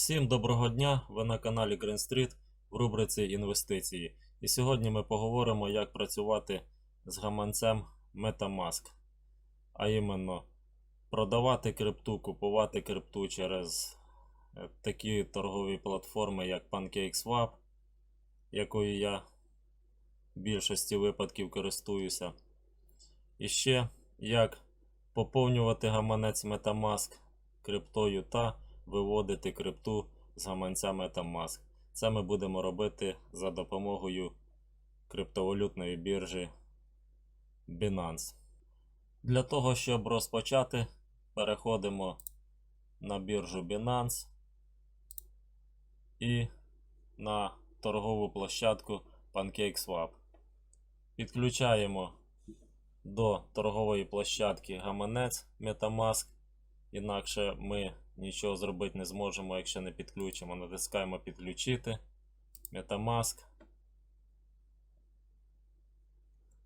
Всім доброго дня! Ви на каналі Green Street в рубриці Інвестиції. І сьогодні ми поговоримо, як працювати з гаманцем MetaMask. А іменно продавати крипту, купувати крипту через е, такі торгові платформи, як PancakeSwap, якою я в більшості випадків користуюся. І ще як поповнювати гаманець MetaMask криптою та виводити крипту з гаманця MetaMask. Це ми будемо робити за допомогою криптовалютної біржі Binance. Для того, щоб розпочати, переходимо на біржу Binance і на торгову площадку PancakeSwap. Підключаємо до торгової площадки гаманець MetaMask. Інакше ми нічого зробити не зможемо, якщо не підключимо. Натискаємо підключити. Metamask.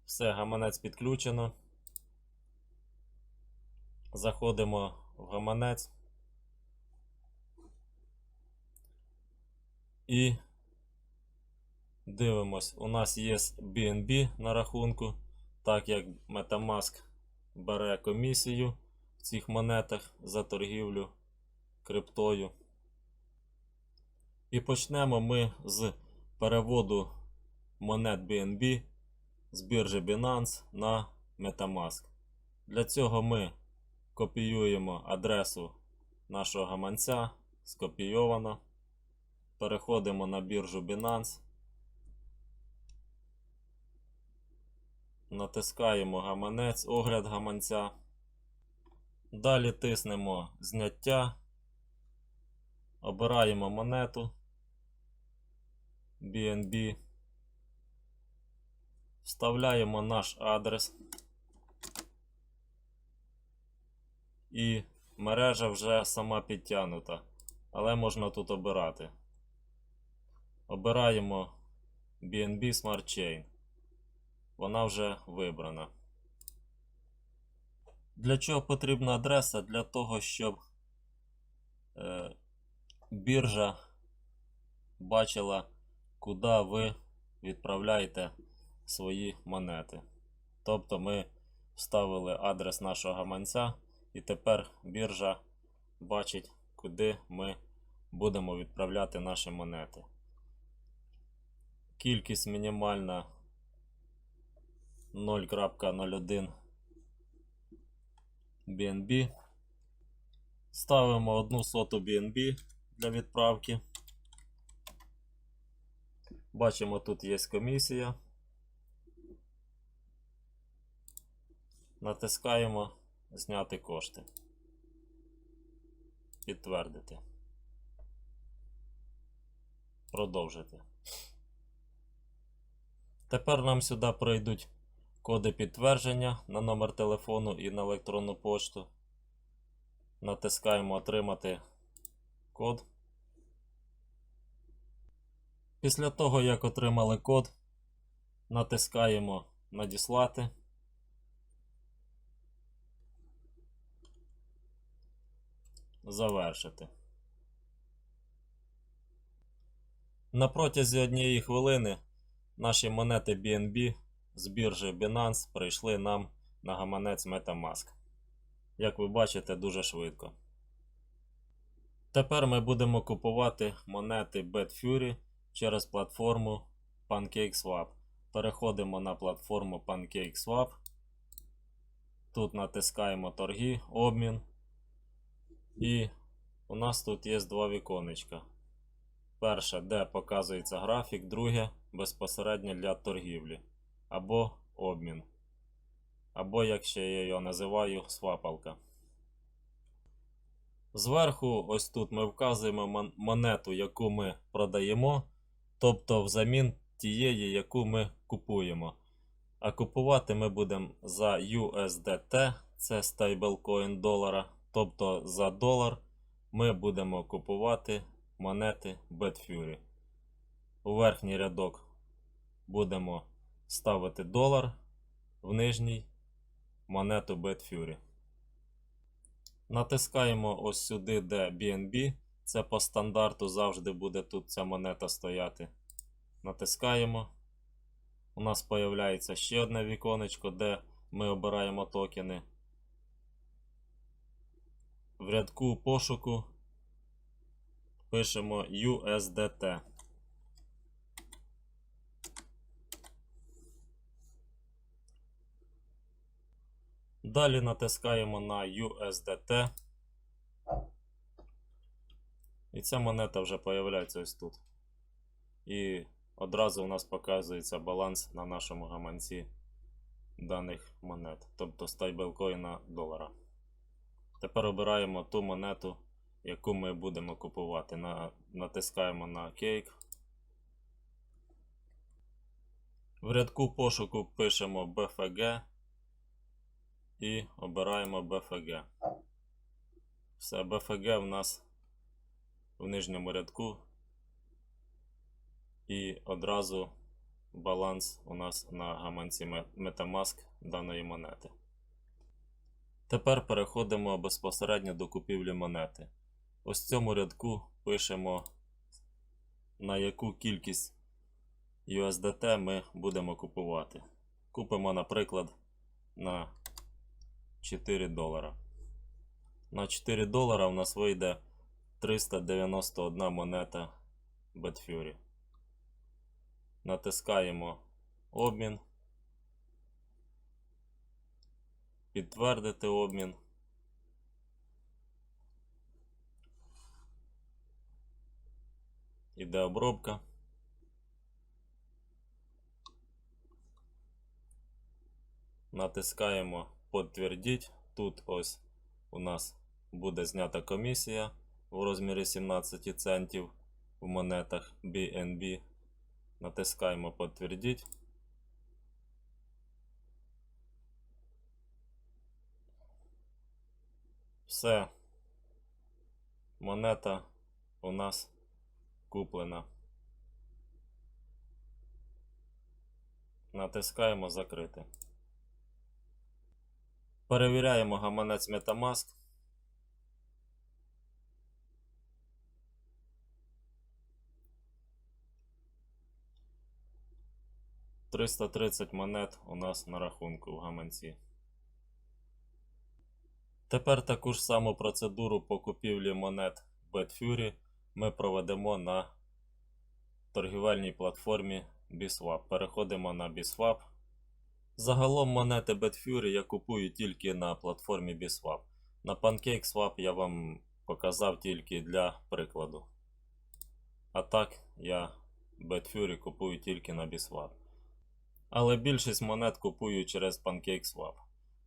Все, гаманець підключено. Заходимо в гаманець. І дивимось, у нас є BNB на рахунку, так як Metamask бере комісію в цих монетах за торгівлю криптою. І почнемо ми з переводу монет BNB з біржі Binance на Metamask. Для цього ми копіюємо адресу нашого гаманця, скопійовано. Переходимо на біржу Binance. Натискаємо гаманець, огляд гаманця. Далі тиснемо зняття. Обираємо монету BNB. Вставляємо наш адрес. І мережа вже сама підтягнута. Але можна тут обирати. Обираємо BNB Smart Chain. Вона вже вибрана. Для чого потрібна адреса? Для того, щоб е, біржа бачила, куди ви відправляєте свої монети. Тобто ми вставили адрес нашого гаманця, і тепер біржа бачить, куди ми будемо відправляти наші монети. Кількість мінімальна 0.01 BNB. Ставимо одну соту BNB для відправки. Бачимо, тут є комісія. Натискаємо зняти кошти. Підтвердити. Продовжити. Тепер нам сюди прийдуть коди підтвердження на номер телефону і на електронну пошту. Натискаємо Отримати код. Після того, як отримали код, натискаємо Надіслати. Завершити. На протязі однієї хвилини наші монети BNB з біржі Binance прийшли нам на гаманець Metamask. Як ви бачите, дуже швидко. Тепер ми будемо купувати монети BetFury через платформу PancakeSwap. Переходимо на платформу PancakeSwap. Тут натискаємо торги, обмін. І у нас тут є два віконечка. Перше, де показується графік, друге безпосередньо для торгівлі або обмін. Або, як ще я його називаю, свапалка. Зверху, ось тут ми вказуємо монету, яку ми продаємо, тобто взамін тієї, яку ми купуємо. А купувати ми будемо за USDT, це стейблкоін долара. Тобто за долар ми будемо купувати монети BetFury. У верхній рядок будемо ставити долар, в нижній монету BetFury. Натискаємо ось сюди, де BNB, Це по стандарту завжди буде тут ця монета стояти. Натискаємо. У нас появляється ще одне віконечко, де ми обираємо токени. В рядку пошуку пишемо USDT. Далі натискаємо на USDT. І ця монета вже появляється ось тут. І одразу у нас показується баланс на нашому гаманці даних монет, тобто стейблкоїна долара. Тепер обираємо ту монету, яку ми будемо купувати. На, натискаємо на кейк. В рядку пошуку пишемо BFG і обираємо BFG. Все, BFG в нас в нижньому рядку. І одразу баланс у нас на гаманці Metamask даної монети. Тепер переходимо безпосередньо до купівлі монети. Ось в цьому рядку пишемо на яку кількість USDT ми будемо купувати. Купимо, наприклад, на 4 долара. На 4 долара у нас вийде 391 монета Betfury. Натискаємо обмін. Підтвердити обмін. Іде обробка. Натискаємо Подтвердіть. Тут ось у нас буде знята комісія в розмірі 17 центів в монетах BNB. Натискаємо Подтвердіть. Все. Монета у нас куплена. Натискаємо закрити. Перевіряємо гаманець Metamask. Триста тридцять монет у нас на рахунку в гаманці. Тепер таку ж саму процедуру по купівлі монет Betfury ми проведемо на торгівельній платформі BSwap. Переходимо на BSwap. Загалом монети Betfury я купую тільки на платформі BSwap. На PancakeSwap я вам показав тільки для прикладу. А так я Betfury купую тільки на BSwap. Але більшість монет купую через PancakeSwap.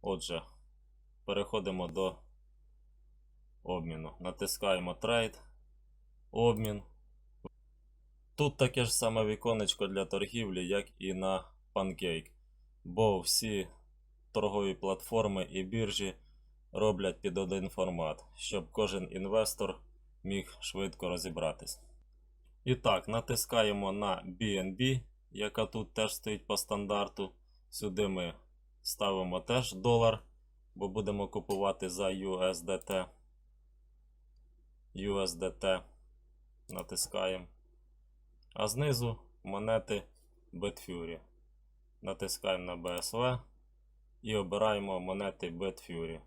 Отже, переходимо до обміну. Натискаємо Trade, обмін. Тут таке ж саме віконечко для торгівлі, як і на Pancake. Бо всі торгові платформи і біржі роблять під один формат, щоб кожен інвестор міг швидко розібратись. І так, натискаємо на BNB, яка тут теж стоїть по стандарту. Сюди ми ставимо теж долар, бо будемо купувати за USDT. USDT натискаємо. А знизу монети Betfury. Натискаємо на BSV і обираємо монети Betfury.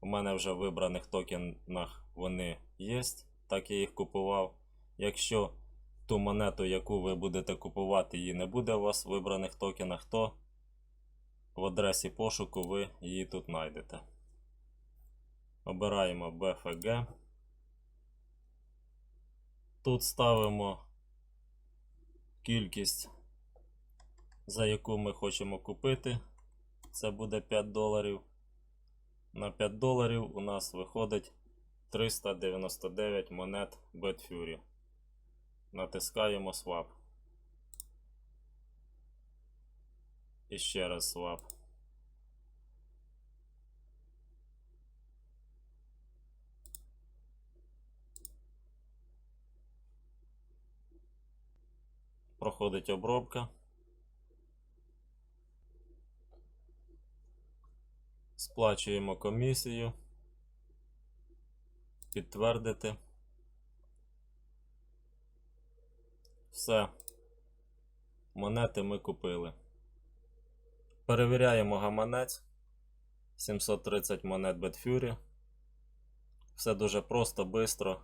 У мене вже в вибраних токенах вони є, так я їх купував. Якщо ту монету, яку ви будете купувати, її не буде у вас в вибраних токенах, то в адресі пошуку ви її тут знайдете. Обираємо BFG. Тут ставимо кількість, за яку ми хочемо купити. Це буде 5 доларів. На 5 доларів у нас виходить 399 монет Betfury. Натискаємо Swap. І ще раз Swap. Проходить обробка. Сплачуємо комісію. Підтвердити. Все. Монети ми купили. Перевіряємо гаманець. 730 монет Betfury. Все дуже просто, швидко.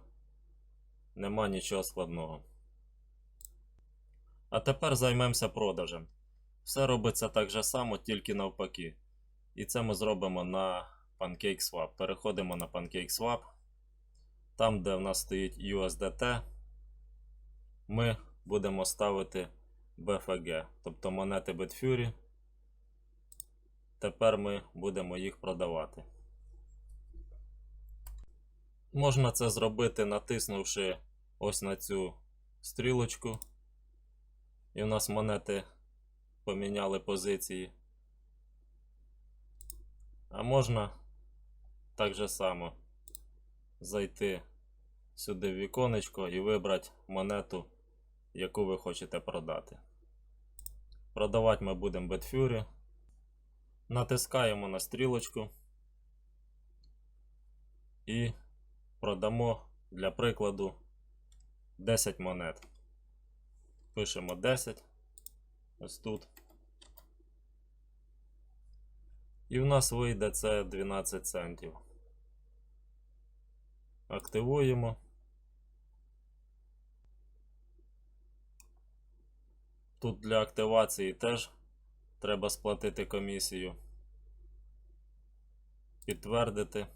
Нема нічого складного. А тепер займемося продажем. Все робиться так же само, тільки навпаки. І це ми зробимо на PancakeSwap. Переходимо на PancakeSwap. Там, де в нас стоїть USDT, ми будемо ставити BFG, тобто монети Betfury. Тепер ми будемо їх продавати. Можна це зробити, натиснувши ось на цю стрілочку. І в нас монети поміняли позиції. А можна так же само зайти сюди в віконечко і вибрати монету, яку ви хочете продати. Продавати ми будемо Betfury. Натискаємо на стрілочку і продамо для прикладу 10 монет. Пишемо 10 ось тут. І в нас вийде це 12 центів. Активуємо. Тут для активації теж треба сплатити комісію. Підтвердити.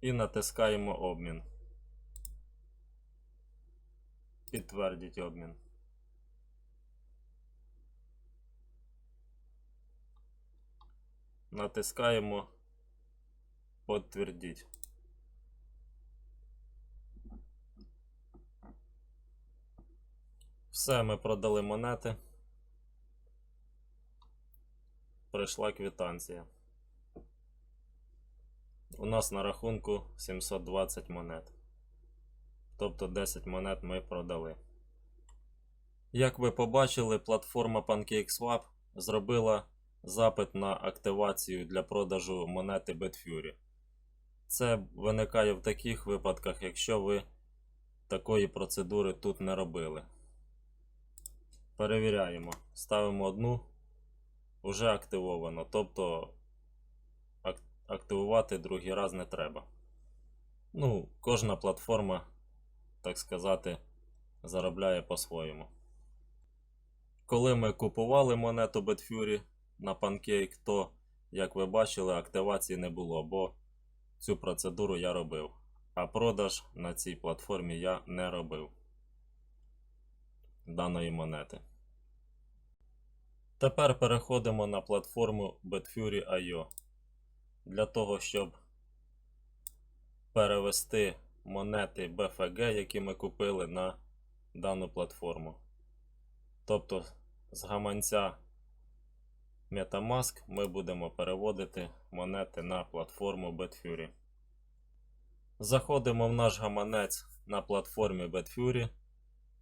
І натискаємо обмін. Підтвердіть обмін. Натискаємо Підтвердіть. Все, ми продали монети. Прийшла квитанція. У нас на рахунку 720 монет. Тобто 10 монет ми продали. Як ви побачили, платформа PancakeSwap зробила запит на активацію для продажу монети Betfury. Це виникає в таких випадках, якщо ви такої процедури тут не робили. Перевіряємо. Ставимо одну. Уже активовано. Тобто ак- активувати другий раз не треба. Ну, кожна платформа, так сказати, заробляє по-своєму. Коли ми купували монету Betfury на Pancake, то, як ви бачили, активації не було, бо цю процедуру я робив. А продаж на цій платформі я не робив даної монети. Тепер переходимо на платформу Betfury.io. Для того, щоб перевести монети BFG, які ми купили на дану платформу. Тобто з гаманця Metamask ми будемо переводити монети на платформу Betfury. Заходимо в наш гаманець на платформі Betfury.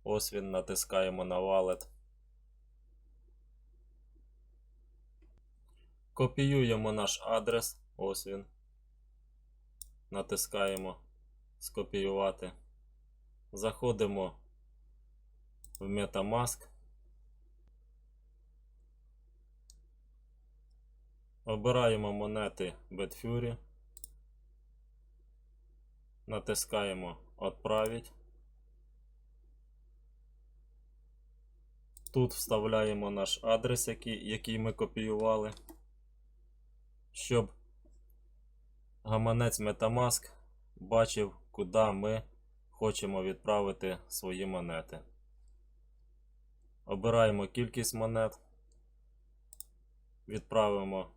Ось він натискаємо на Wallet. Копіюємо наш адрес. Ось він. Натискаємо скопіювати. Заходимо в Metamask. Обираємо монети Betfury. Натискаємо Отправить. Тут вставляємо наш адрес, який, який ми копіювали, щоб гаманець Metamask бачив, куди ми хочемо відправити свої монети. Обираємо кількість монет. Відправимо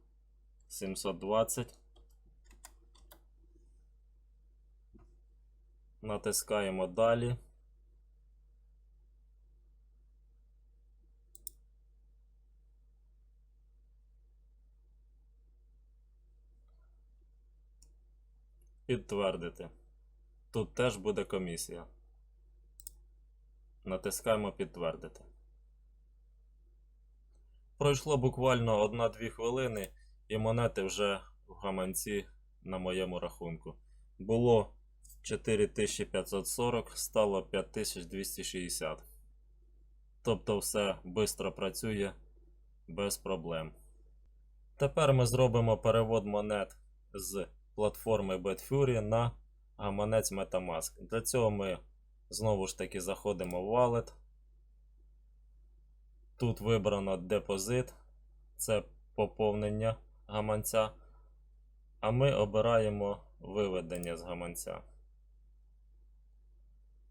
720. Натискаємо далі. Підтвердити. Тут теж буде комісія. Натискаємо підтвердити. Пройшло буквально 1-2 хвилини, і монети вже в гаманці на моєму рахунку. Було 4540, стало 5260. Тобто все швидко працює без проблем. Тепер ми зробимо перевод монет з платформи Betfury на гаманець Metamask. Для цього ми знову ж таки заходимо в Wallet. Тут вибрано депозит, це поповнення гаманця. А ми обираємо виведення з гаманця.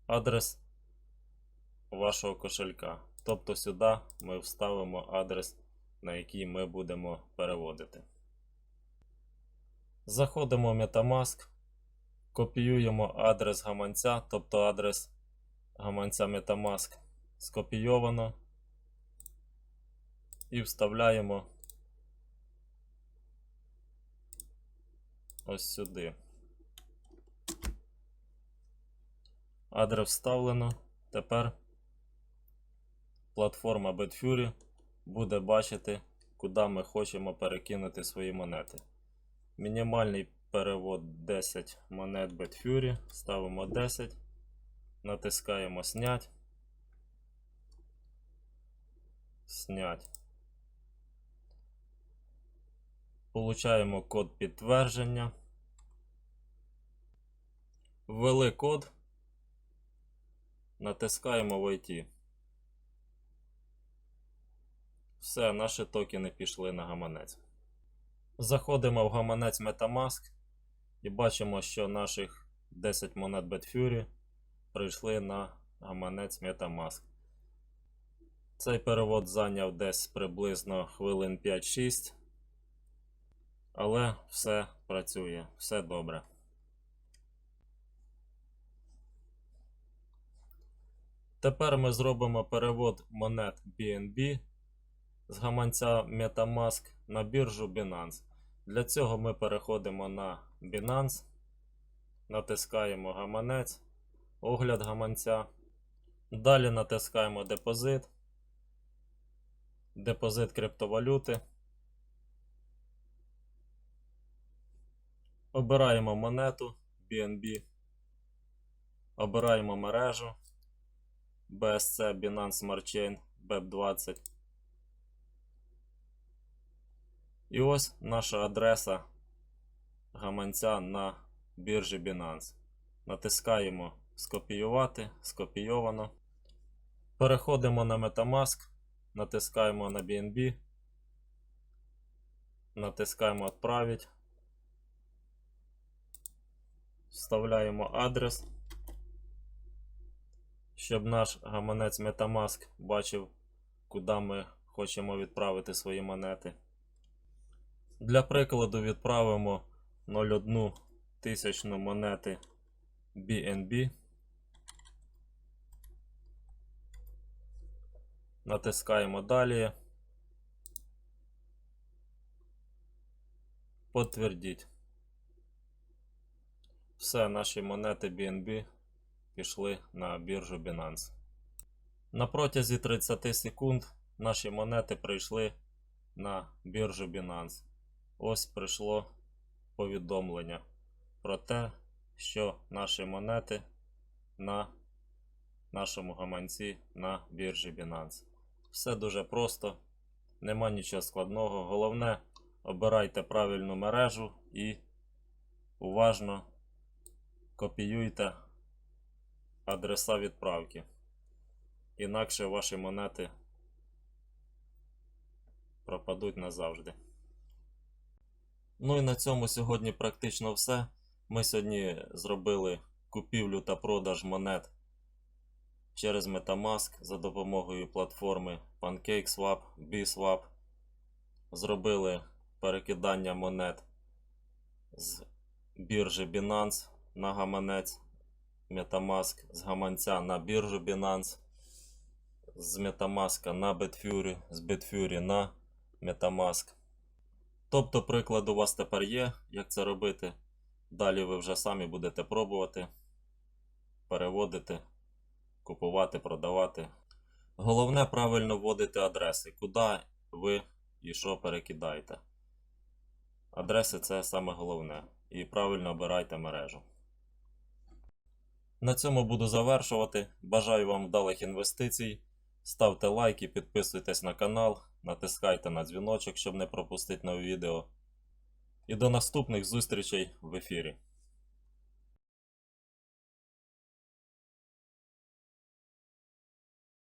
Адрес вашого кошелька. Тобто сюди ми вставимо адрес, на який ми будемо переводити. Заходимо в Metamask, копіюємо адрес гаманця, тобто адрес гаманця Metamask скопійовано і вставляємо ось сюди. Адрес вставлено. Тепер платформа Betfury буде бачити, куди ми хочемо перекинути свої монети. Мінімальний перевод 10 монет Betfury. Ставимо 10. Натискаємо снять. Снять. Получаємо код підтвердження. Ввели код. Натискаємо войти. Все, наші токени пішли на гаманець. Заходимо в гаманець Metamask і бачимо, що наших 10 монет Betfury прийшли на гаманець Metamask. Цей перевод зайняв десь приблизно хвилин 5-6. Але все працює, все добре. Тепер ми зробимо перевод монет BNB з гаманця Metamask на біржу Binance. Для цього ми переходимо на Binance, натискаємо гаманець, огляд гаманця. Далі натискаємо депозит, депозит криптовалюти. Обираємо монету BNB, обираємо мережу BSC Binance Smart Chain BEP20. І ось наша адреса гаманця на біржі Binance. Натискаємо скопіювати, скопійовано. Переходимо на Metamask, натискаємо на BNB, натискаємо Отправить. Вставляємо адрес, щоб наш гаманець Metamask бачив, куди ми хочемо відправити свої монети. Для прикладу відправимо 0,1 тисячну монети BNB. Натискаємо далі. Подтвердіть. Все, наші монети BNB пішли на біржу Binance. На протязі 30 секунд наші монети прийшли на біржу Binance. Ось прийшло повідомлення про те, що наші монети на нашому гаманці на біржі Binance. Все дуже просто, нема нічого складного. Головне, обирайте правильну мережу і уважно копіюйте адреса відправки. Інакше ваші монети пропадуть назавжди. Ну і на цьому сьогодні практично все. Ми сьогодні зробили купівлю та продаж монет через Metamask за допомогою платформи PancakeSwap, BSwap. Зробили перекидання монет з біржі Binance на гаманець Metamask з гаманця на біржу Binance, з Metamask на Betfury, з Betfury на Metamask. Тобто, приклад у вас тепер є, як це робити. Далі ви вже самі будете пробувати, переводити, купувати, продавати. Головне правильно вводити адреси, куди ви і що перекидаєте. Адреси це саме головне. І правильно обирайте мережу. На цьому буду завершувати. Бажаю вам вдалих інвестицій. Ставте лайки, підписуйтесь на канал, натискайте на дзвіночок, щоб не пропустити нові відео. І до наступних зустрічей в ефірі.